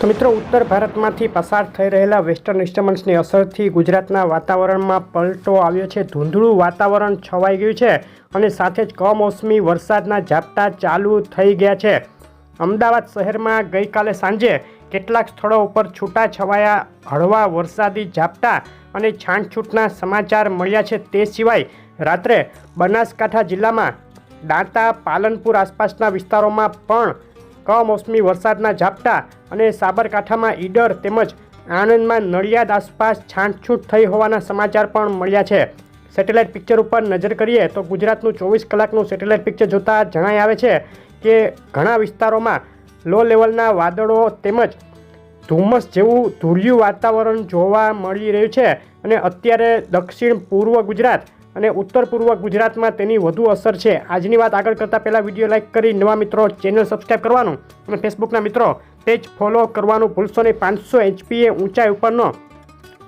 તો મિત્રો, ઉત્તર ભારતમાંથી પસાર થઈ રહેલા વેસ્ટર્ન ડિસ્ટર્બન્સની અસરથી ગુજરાતના વાતાવરણમાં પલટો આવ્યો છે. ધૂંધળું વાતાવરણ છવાઈ ગયું છે અને સાથે જ કમોસમી વરસાદના ઝાપટા ચાલુ થઈ ગયા છે. અમદાવાદ શહેરમાં ગઈકાલે સાંજે કેટલાક સ્થળો ઉપર છૂટા છવાયા હળવા વરસાદી ઝાપટા અને છાંટછૂટના સમાચાર મળ્યા છે. તે સિવાય રાત્રે બનાસકાંઠા જિલ્લામાં દાંતા, પાલનપુર આસપાસના વિસ્તારોમાં પણ કમોસમી વરસાદના ઝાપટા અને સાબરકાંઠામાં ઈડર તેમજ આણંદમાં નડિયાદ આસપાસ છાંટછૂટ થઈ હોવાના સમાચાર પણ મળ્યા છે. સેટેલાઇટ પિક્ચર ઉપર નજર કરીએ તો ગુજરાતનું ચોવીસ કલાકનું સેટેલાઇટ પિક્ચર જોતાં જણાઈ આવે છે કે ઘણા વિસ્તારોમાં લો લેવલના વાદળો તેમજ ધુમ્મસ જેવું ધૂળિયું વાતાવરણ જોવા મળી રહ્યું છે અને અત્યારે દક્ષિણ પૂર્વ ગુજરાત અને ઉત્તર પૂર્વ ગુજરાતમાં તેની વધુ અસર છે. આજની વાત આગળ કરતાં પહેલાં વીડિયો લાઇક કરી નવા મિત્રો ચેનલ સબસ્ક્રાઈબ કરવાનું અને ફેસબુકના મિત્રો પેજ ફોલો કરવાનું ભૂલશો નહીં. પાંચસો એચપીએ ઊંચાઈ ઉપરનો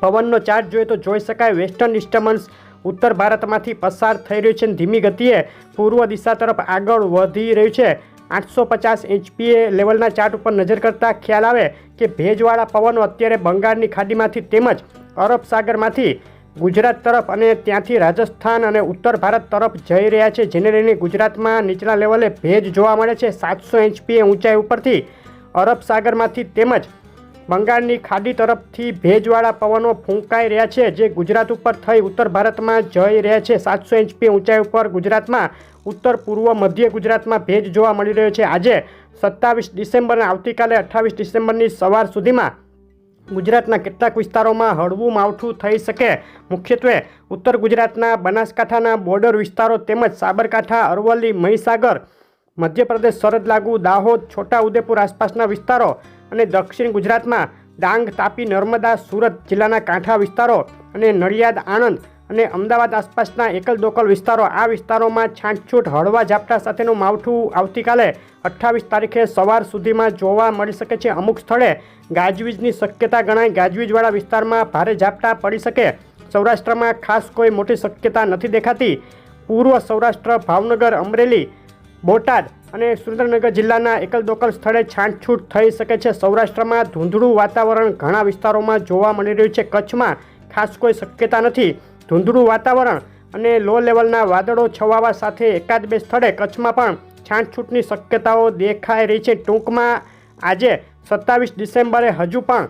પવનનો ચાર્ટ જોઈએ તો જોઈ શકાય. વેસ્ટર્ન ડિસ્ટર્બન્સ ઉત્તર ભારતમાંથી પસાર થઈ રહ્યું છે અને ધીમી ગતિએ પૂર્વ દિશા તરફ આગળ વધી રહ્યું છે. આઠસો પચાસ એચપીએ લેવલના ચાર્ટ ઉપર નજર કરતાં ખ્યાલ આવે કે ભેજવાળા પવનો અત્યારે બંગાળની ખાડીમાંથી તેમજ અરબ સાગરમાંથી ગુજરાત તરફ અને ત્યાંથી રાજસ્થાન અને ઉત્તર ભારત તરફ જઈ રહ્યા છે, જેને લઈને ગુજરાતમાં નીચલા લેવલે ભેજ જોવા મળે છે. સાતસો એચપીએ ઊંચાઈ ઉપરથી અરબ સાગરમાંથી તેમજ બંગાળની ખાડી તરફથી ભેજવાળા પવનો ફૂંકાઈ રહ્યા છે, જે ગુજરાત ઉપર થઈ ઉત્તર ભારતમાં જઈ રહ્યા છે. સાતસો એંચપી ઊંચાઈ ઉપર ગુજરાતમાં ઉત્તર પૂર્વ મધ્ય ગુજરાતમાં ભેજ જોવા મળી રહ્યો છે. આજે સત્તાવીસ ડિસેમ્બર આવતીકાલે અઠ્ઠાવીસ ડિસેમ્બરની સવાર સુધીમાં ગુજરાતના કેટલાક વિસ્તારોમાં હળવું માવઠું થઈ શકે. મુખ્યત્વે ઉત્તર ગુજરાતના બનાસકાંઠાના બોર્ડર વિસ્તારો તેમજ સાબરકાંઠા, અરવલ્લી, મહીસાગર, મધ્યપ્રદેશ, સરહદ લાગુ, દાહોદ, છોટાઉદેપુર આસપાસના વિસ્તારો અને દક્ષિણ ગુજરાતમાં ડાંગ, તાપી, નર્મદા, સુરત જિલ્લાના કાંઠા વિસ્તારો અને નડિયાદ, આણંદ અને અમદાવાદ આસપાસના એકલ દોકલ વિસ્તારો, આ વિસ્તારોમાં છાંટછૂટ, હળવા ઝાપટા સાથેનું માવઠું આવતીકાલે અઠ્ઠાવીસ તારીખે સવાર સુધીમાં જોવા મળી શકે છે. અમુક સ્થળે ગાજવીજની શક્યતા ગણાય. ગાજવીજવાળા વિસ્તારમાં ભારે ઝાપટા પડી શકે. સૌરાષ્ટ્રમાં ખાસ કોઈ મોટી શક્યતા નથી દેખાતી. પૂર્વ સૌરાષ્ટ્ર, ભાવનગર, અમરેલી, બોટાદ અને સુરેન્દ્રનગર જિલ્લાના એકલ દોકલ સ્થળે છાંટછૂટ થઈ શકે છે. સૌરાષ્ટ્રમાં ધૂંધળું વાતાવરણ ઘણા વિસ્તારોમાં જોવા મળી રહ્યું છે. કચ્છમાં ખાસ કોઈ શક્યતા નથી. ધૂંધળું વાતાવરણ અને લો લેવલના વાદળો છવાવા સાથે એકાદ બે સ્થળે કચ્છમાં પણ છાંટછૂટની શક્યતાઓ દેખાઈ રહી છે. ટૂંકમાં આજે સત્તાવીસ ડિસેમ્બરે હજુ પણ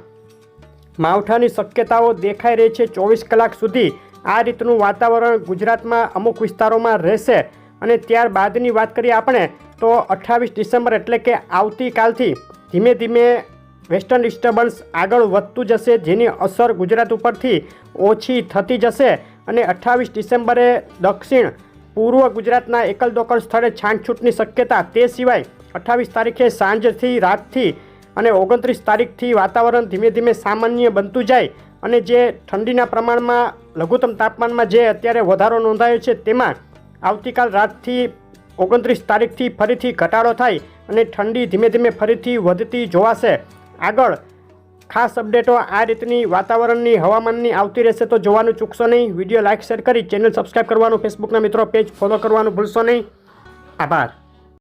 માવઠાની શક્યતાઓ દેખાઈ રહી છે. ચોવીસ કલાક સુધી આ રીતનું વાતાવરણ ગુજરાતમાં અમુક વિસ્તારોમાં રહેશે અને ત્યારબાદની વાત કરીએ આપણે, તો અઠ્ઠાવીસ ડિસેમ્બર એટલે કે આવતીકાલથી ધીમે ધીમે વેસ્ટર્ન ડિસ્ટર્બન્સ આગળ વધતું જશે, જેની અસર ગુજરાત ઉપરથી ઓછી થતી જશે. અને અઠ્ઠાવીસ ડિસેમ્બરે દક્ષિણ પૂર્વ ગુજરાતના એકલ દોકલ સ્થળે છાંટછૂટની શક્યતા તે સિવાય અઠ્ઠાવીસ તારીખે સાંજથી રાતથી અને ઓગણત્રીસ તારીખથી વાતાવરણ ધીમે ધીમે સામાન્ય બનતું જાય અને જે ઠંડીના પ્રમાણમાં, લઘુત્તમ તાપમાનમાં જે અત્યારે વધારો નોંધાયો છે તેમાં આવતીકાલ રાતથી ઓગણત્રીસ તારીખથી ફરીથી ઘટાડો થાય અને ઠંડી ધીમે ધીમે ફરીથી વધતી જોવાશે. આગળ ખાસ અપડેટો આ રીતની વાતાવરણની, હવામાનની આવતી રહેશે તો જોવાનું ચૂકશો નહીં. વીડિયો લાઇક, શેર કરી ચેનલ સબસ્ક્રાઈબ કરવાનું, ફેસબુકના મિત્રો પેજ ફોલો કરવાનું ભૂલશો નહીં. આભાર.